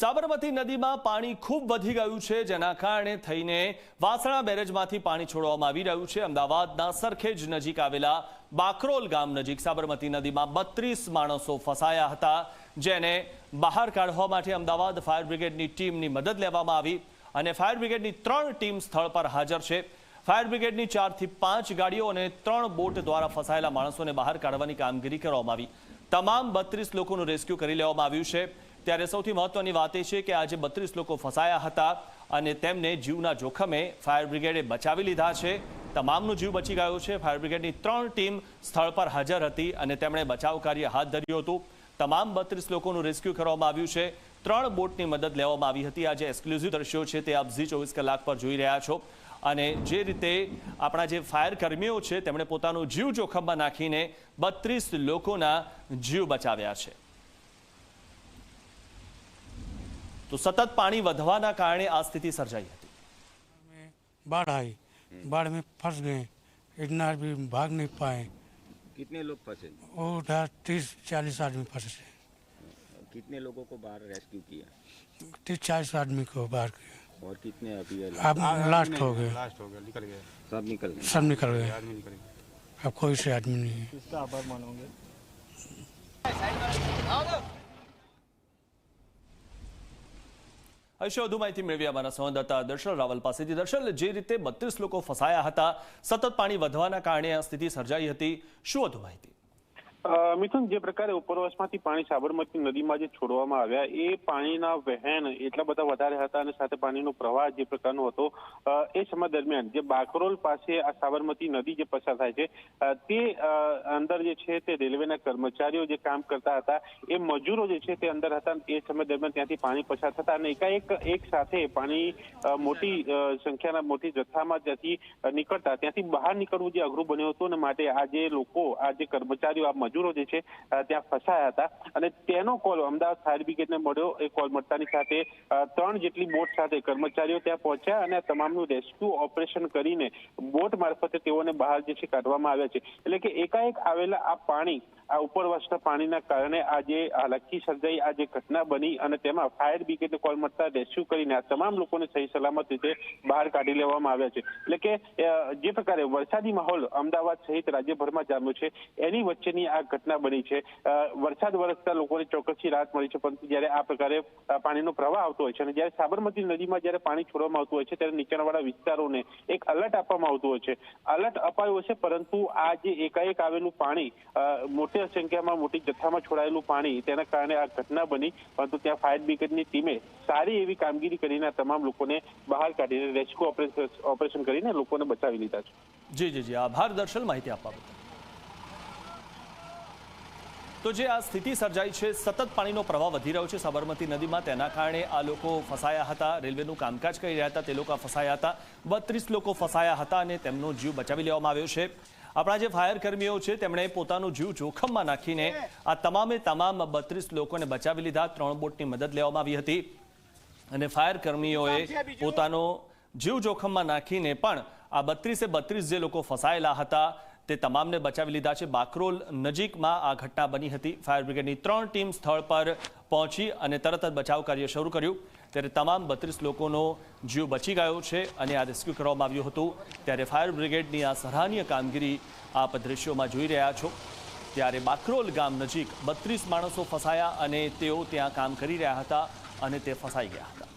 સાબરમતી નદીમાં પાણી ખૂબ વધી ગયું છે, જેના કારણે થઈને વાસણા બેરેજમાંથી પાણી છોડવામાં આવી રહ્યું છે. અમદાવાદના સરખેજ નજીક આવેલા બાકરોલ ગામ નજીક સાબરમતી નદીમાં બત્રીસ માણસો ફસાયા હતા, જેને બહાર કાઢવા માટે અમદાવાદ ફાયર બ્રિગેડની ટીમની મદદ લેવામાં આવી અને ફાયર બ્રિગેડની ત્રણ ટીમ સ્થળ પર હાજર છે. ફાયર બ્રિગેડની ચારથી પાંચ ગાડીઓ અને ત્રણ બોટ દ્વારા ફસાયેલા માણસોને બહાર કાઢવાની કામગીરી કરવામાં આવી. તમામ બત્રીસ લોકોનું રેસ્ક્યુ કરી લેવામાં આવ્યું છે. ત્યારે સૌથી મહત્વની વાત એ છે કે આજે બત્રીસ લોકો ફસાયા હતા અને તેમને જીવના જોખમે ફાયર બ્રિગેડે બચાવી લીધા છે. તમામનો જીવ બચી ગયો છે. ફાયર બ્રિગેડની ત્રણ ટીમ સ્થળ પર હાજર હતી અને તેમણે બચાવ કાર્ય હાથ ધર્યું હતું. તમામ બત્રીસ લોકોનું રેસ્ક્યુ કરવામાં આવ્યું છે. ત્રણ બોટની મદદ લેવામાં આવી હતી. આજે એક્સક્લુઝિવ દ્રશ્યો છે તે આપ ઝી ચોવીસ કલાક પર જોઈ રહ્યા છો. અને જે રીતે આપણા જે ફાયર કર્મીઓ છે, તેમણે પોતાનો જીવ જોખમમાં નાખીને બત્રીસ લોકોના જીવ બચાવ્યા છે. તો સતત પાણી વધવાના કારણે આ સ્થિતિ સર્જાઈ હતી में बाढ़ आई बाढ़ में फंस गए इतना भी भाग नहीं पाए कितने लोग फंसे वो उधर तीस चालीस आदमी फंसे कितने लोगों को बाहर रेस्क्यू किया तीस चालीस आदमी को बाहर किया और कितने अभी है? अब लास्ट हो गए लास्ट हो गया निकल गया सब निकल गए सब निकल गए आदमी निकल गया अब कोई से आदमी नहीं है હશે વધુ માહિતી મેળવી અમારા સંવાદદાતા દર્શન રાવલ પાસેથી. દર્શન જે રીતે બત્રીસ લોકો ફસાયા હતા, સતત પાણી વધવાના કારણે આ સ્થિતિ સર્જાઈ હતી. શું વધુ માહિતી? મિથુન, જે પ્રકારે ઉપરવાસમાંથી પાણી સાબરમતી નદીમાં જે છોડવામાં આવ્યા, એ પાણીના વહેણ એટલા બધા વધારે હતા અને સાથે પાણીનો પ્રવાહ જે પ્રકારનો હતો એ સમય દરમિયાન જે બાકરોલ પાસે આ સાબરમતી નદી જે પસાર થાય છે તે અંદર જે છે તે રેલવેના કર્મચારીઓ જે કામ કરતા હતા, એ મજૂરો જે છે તે અંદર હતા એ સમય દરમિયાન ત્યાંથી પાણી પસાર થતા અને એકાએક એક સાથે પાણી મોટી સંખ્યાના મોટી જથ્થામાં ત્યાંથી નીકળતા, ત્યાંથી બહાર નીકળવું જે અઘરું બન્યું હતું અને માટે આ જે લોકો, આ જે કર્મચારીઓ, આ મજૂરો જે છે ત્યાં ફસાયા હતા. અને તેનો કોલ અમદાવાદ ફાયર બ્રિગેડને મળ્યો. એ કોલ મળતાની સાથે ત્રણ જેટલી બોટ સાથે કર્મચારીઓ ત્યાં પહોંચ્યા અને તમામનું રેસ્ક્યુ ઓપરેશન કરીને બોટ મારફતે તેઓને બહાર જે છે કાઢવામાં આવ્યા છે. એટલે કે એકાએક આવેલા આ પાણી, આ ઉપરવાસના પાણીના કારણે આ જે હાલાકી સર્જાઈ, આ જે ઘટના બની અને તેમાં ફાયર બ્રિગેડને કોલ મળતા રેસ્ક્યુ કરીને આ તમામ લોકોને સહી સલામત રીતે બહાર કાઢી લેવામાં આવ્યા છે. એટલે કે જે પ્રકારે વરસાદી માહોલ અમદાવાદ સહિત રાજ્યભરમાં જામ્યો છે, એની વચ્ચેની આ ઘટના બની છે. વરસાદ વરસતા લોકોને ચોક્કસથી રાહત મળી છે, પરંતુ જ્યારે આ પ્રકારે પાણીનો પ્રવાહ આવતો હોય છે અને જ્યારે સાબરમતી નદીમાં જ્યારે પાણી છોડવામાં આવતું હોય છે, ત્યારે નીચાણવાળા વિસ્તારોને એક અલર્ટ આપવામાં આવતું હોય છે. અલર્ટ અપાયો છે પરંતુ આ જે એકાએક આવેલું પાણી મોટી સંખ્યામાં મોટી જથ્થામાં છોડાયેલું પાણી, તેના કારણે આ ઘટના બની, પરંતુ ત્યાં ફાયર બ્રિગેડની ટીમે સારી એવી કામગીરી કરીને તમામ લોકોને બહાર કાઢીને, રેસ્ક્યુ ઓપરેશન કરીને લોકોને બચાવી લીધા છે. જી જી જી. આભાર દર્શન માહિતી આપવા બદલ. તો જે આ સ્થિતિ સર્જાઈ છે સતત પાણીનો પ્રવાહ વધી રહ્યો છે. સાબરમતી નદીમાં તેના કારણે આ લોકો ફસાયા હતા. રેલવેનું કામકાજ કરી રહ્યા હતા તે લોકો ફસાયા હતા. બત્રીસ લોકો ફસાયા હતા અને તેમનો જીવ બચાવી લેવામાં આવ્યો છે. આપણા જે ફાયર કર્મીઓ છે તેમણે પોતાનું જીવ જોખમમાં નાખીને આ તમામે તમામ બત્રીસ લોકોને બચાવી લીધા. ત્રણ બોટની મદદ લેવામાં આવી હતી. અને ફાયર કર્મીઓએ પોતાનો જીવ જોખમમાં નાખીને પણ આ બત્રીસે બત્રીસ જે લોકો ફસાયેલા હતા તે તમામને બચાવી લીધા છે. બાકરોલ નજીકમાં આ ઘટના બની હતી. ફાયર બ્રિગેડની ત્રણ ટીમ સ્થળ પર પહોંચી અને તરત જ બચાવ કાર્ય શરૂ કર્યું. ત્યારે તમામ બત્રીસ લોકોનો જીવ બચી ગયો છે અને આ રેસ્ક્યુ કરવામાં આવ્યું હતું. ત્યારે ફાયર બ્રિગેડની આ સરાહનીય કામગીરી આપ દ્રશ્યોમાં જોઈ રહ્યા છો. ત્યારે બાકરોલ ગામ નજીક બત્રીસ માણસો ફસાયા અને તેઓ ત્યાં કામ કરી રહ્યા હતા અને તે ફસાઈ ગયા હતા.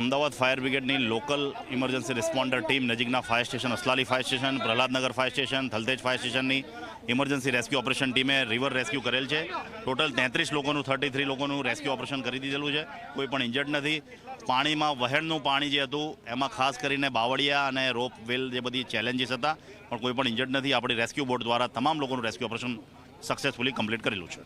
અમદાવાદ ફાયર બ્રિગેડની લોકલ ઇમરજન્સી રિસ્પોન્ડર ટીમ નજીકના fire station, Aslali fire station Prahladnagar fire station, Thaltej fire સ્ટેશનની ઇમરજન્સી રેસ્ક્યુ ઓપરેશન ટીમે રિવર રેસ્ક્યુ કરેલ છે. ટોટલ તેત્રીસ લોકોનું થર્ટી થ્રી લોકોનું રેસ્ક્યુ ઓપરેશન કરી દીધેલું છે. કોઈ પણ ઇન્જર્ડ નથી. પાણીમાં વહેણનું પાણી જે હતું, એમાં ખાસ કરીને બાવળિયા અને રોપ વેલ જે બધી ચેલેન્જીસ હતા, પણ કોઈ પણ ઇન્જર્ડ નથી. આપણી રેસ્ક્યુ બોટ દ્વારા તમામ લોકોનું રેસ્ક્યુ ઓપરેશન સક્સેસફુલી કમ્પ્લીટ કરેલું છે.